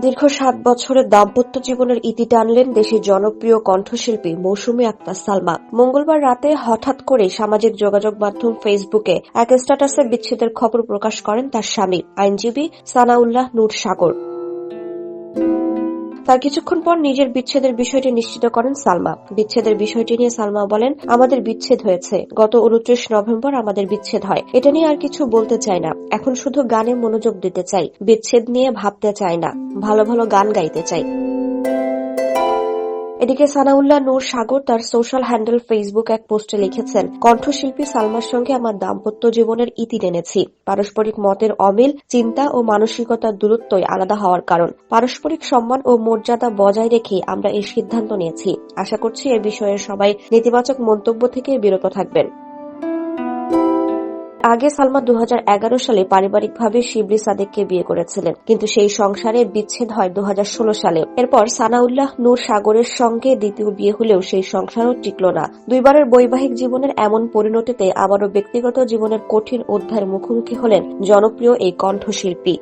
দীর্ঘ সাত বছরের দাম্পত্য জীবনের ইতি টানলেন দেশের জনপ্রিয় কণ্ঠশিল্পী মৌসুমী আক্তার সালমা মঙ্গলবার রাতে হঠাৎ করে সামাজিক যোগাযোগ মাধ্যম ফেসবুকে এক স্ট্যাটাসে বিচ্ছেদের খবর প্রকাশ করেন তার স্বামী। আইনজীবী সানাউল্লাহ নূর সাগর। তার কিছুক্ষণ পর নিজের বিচ্ছেদের বিষয়টি নিশ্চিত করেন সালমা। বিচ্ছেদের বিষয়টি নিয়ে সালমা বলেন, আমাদের বিচ্ছেদ হয়েছে। গত উনত্রিশ নভেম্বর আমাদের বিচ্ছেদ হয়। এটা নিয়ে আর কিছু বলতে চাই না। এখন শুধু গানে মনোযোগ দিতে চাই। বিচ্ছেদ নিয়ে ভাবতে চাই না। ভালো ভালো গান গাইতে চাই। এদিকে সানাউল্লাহ নূর সাগর তার সোশ্যাল হ্যান্ডেল ফেসবুক এক পোস্টে লিখেছেন, কণ্ঠশিল্পী সালমার সঙ্গে আমার দাম্পত্য জীবনের ইতি টেনেছি। পারস্পরিক মতের অমিল, চিন্তা ও মানসিকতার দূরত্বই আলাদা হওয়ার কারণ। পারস্পরিক সম্মান ও মর্যাদা বজায় রেখে আমরা এই সিদ্ধান্ত নিয়েছি। আশা করছি এ বিষয়ে সবাই নেতিবাচক মন্তব্য থেকে বিরত থাকবেন। আগে সালমা দু হাজার এগারো সালে পারিবারিকভাবে শিবলি সাদেককে বিয়ে করেছিলেন, কিন্তু সেই সংসারে বিচ্ছেদ হয় দু হাজার ষোলো সালে। এরপর সানাউল্লাহ নূর সাগরের সঙ্গে দ্বিতীয় বিয়ে হলেও সেই সংসারও টিকল না। দুইবারের বৈবাহিক জীবনের এমন পরিণতিতে আবারও ব্যক্তিগত জীবনের কঠিন অধ্যায়ের মুখোমুখি হলেন জনপ্রিয় এই কণ্ঠশিল্পী।